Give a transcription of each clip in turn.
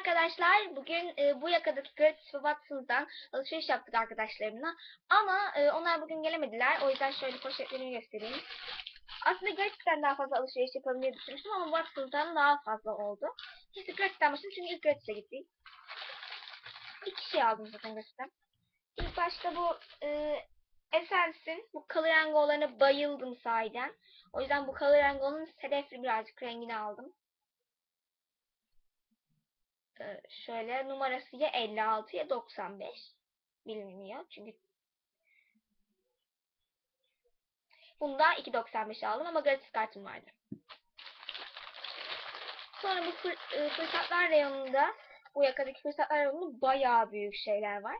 arkadaşlar. Bugün e, bu yakadaki Gratis ve Watson's'dan alışveriş yaptık arkadaşlarımla. Ama e, onlar bugün gelemediler. O yüzden şöyle poşetlerimi göstereyim. Aslında Gratis'ten daha fazla alışveriş diye düşünmüştüm ama Watson's'dan daha fazla oldu. Neyse Gratis'ten başladım çünkü ilk Gratis'e gittik. İki şey aldım zaten Gratis'ten. İlk başta bu e, Essence'in bu color angolarına bayıldım sahiden. O yüzden bu color ango'nun sedefli birazcık rengini aldım. Ee, şöyle numarası ya 56 ya 95 bilinmiyor çünkü bunda 2.95 aldım ama gratis kartım vardı. Sonra bu fır, e, fırsatlar reyonunda bu yakadaki fırsatlar reyonunda bayağı büyük şeyler var.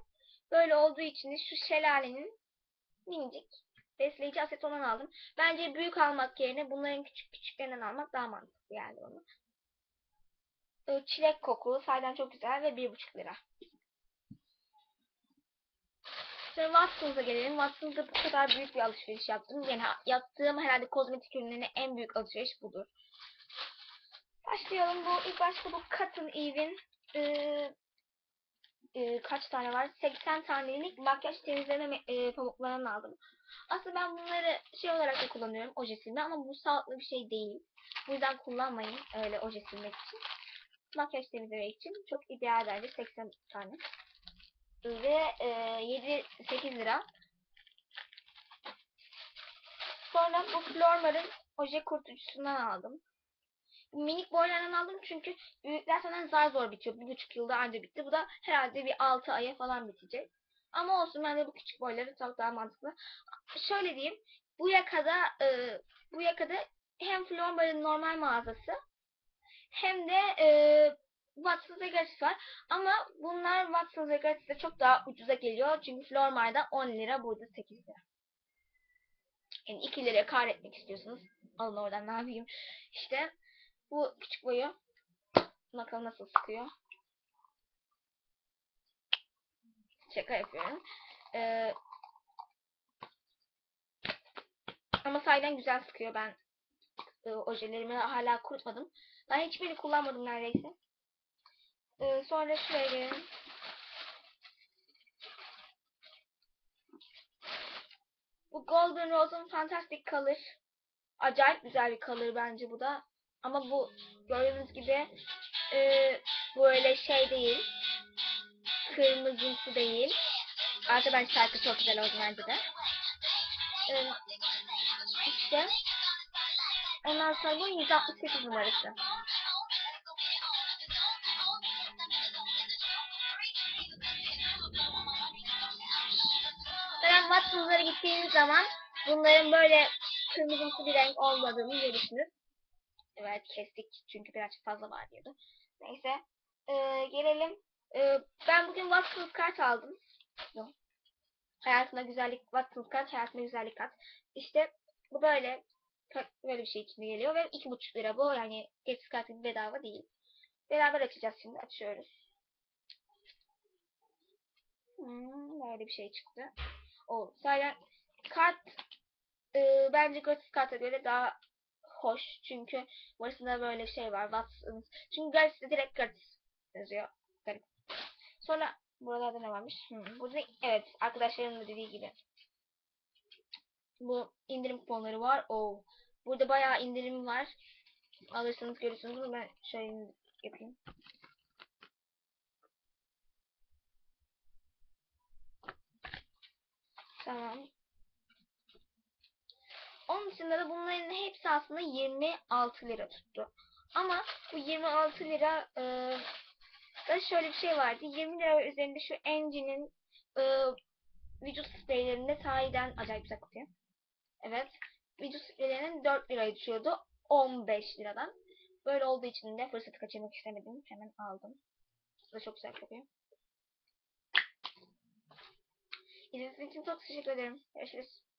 Böyle olduğu için de şu şelalenin minicik besleyici asetondan aldım. Bence büyük almak yerine bunların küçük küçüklerinden almak daha mantıklı geldi bana. Ee, Çilek kokulu, sahiden çok güzel ve 1,5 lira. Sonra Watson's'a gelelim. Watson's'da bu kadar büyük bir alışveriş yaptım. Yani yaptığım herhalde kozmetik ürünlerine en büyük alışveriş budur. Başlayalım. Bu ilk başta bu Cotton Eve'in e, e, kaç tane var? 80 tanelik makyaj temizleme e, pamuklarını aldım. Aslında ben bunları şey olarak da kullanıyorum oje ama bu sağlıklı bir şey değil. Bu yüzden kullanmayın öyle oje silmek için. Makyaj temizlemek için çok ideal bence 80 tane. Ve e, 7-8 lira. Sonra bu Flormar'ın oje kurtucusundan aldım. Minik boylarından aldım çünkü büyükler senden zar zor bitiyor. Bir buçuk yılda anca bitti. Bu da herhalde bir 6 aya falan bitecek. Ama olsun ben de bu küçük boyları çok daha mantıklı. Şöyle diyeyim. Bu yakada e, bu yakada hem Flormar'ın normal mağazası hem de e, Watson's Gratis var. Ama bunlar Watson's Gratis'te çok daha ucuza geliyor. Çünkü Flormar'da 10 lira burada 8 lira. Yani 2 liraya kar etmek istiyorsunuz. Alın oradan ne yapayım. İşte bu küçük boyu. Bakalım nasıl sıkıyor. Şaka yapıyorum. Ee, ama sahiden güzel sıkıyor. Ben e, ojelerimi hala kurutmadım. Ben hiçbirini kullanmadım neredeyse. Ee, sonra şuraya gelelim. Bu Golden Rose'un Fantastic Color. Acayip güzel bir color bence bu da. Ama bu gördüğünüz gibi e, böyle şey değil. Kırmızısı değil. Arkadan şarkı çok güzel oldu bence de. E, işte. Ondan sonra bu 168 numarası. Zaten Watson's'lara gittiğiniz zaman bunların böyle kırmızımsı bir renk olmadığını görürsünüz. Evet kestik çünkü birazcık fazla var diyordu. Neyse. Ee, gelelim. Ee, ben bugün Watson's kart aldım. Hayatına güzellik, Watson's kart, hayatına güzellik kart. İşte bu böyle böyle bir şey içinde geliyor ve iki buçuk lira bu. Yani geçiş kartı bedava değil. Beraber açacağız şimdi. Açıyoruz. Hmm, böyle bir şey çıktı. O sadece kart e, bence gratis karta göre daha hoş. Çünkü burasında böyle şey var. Watson. Çünkü gratis'te direkt gratis yazıyor. Garip. Sonra buralarda ne varmış? Hmm, burada evet arkadaşlarımın da dediği gibi. Bu indirim kuponları var. Oo. Burada bayağı indirim var. Alırsanız görürsünüz. Bunu ben şöyle yapayım. Tamam. Onun dışında da bunların hepsi aslında 26 lira tuttu. Ama bu 26 lira e, da şöyle bir şey vardı. 20 lira üzerinde şu Engine'in e, vücut spreylerinde sahiden acayip güzel kokuyor. Evet. Vücut spreylerinin 4 liraya düşüyordu. 15 liradan. Böyle olduğu için de fırsatı kaçırmak istemedim. Hemen aldım. Bu da çok güzel kokuyor. İzlediğiniz için çok teşekkür ederim. Görüşürüz.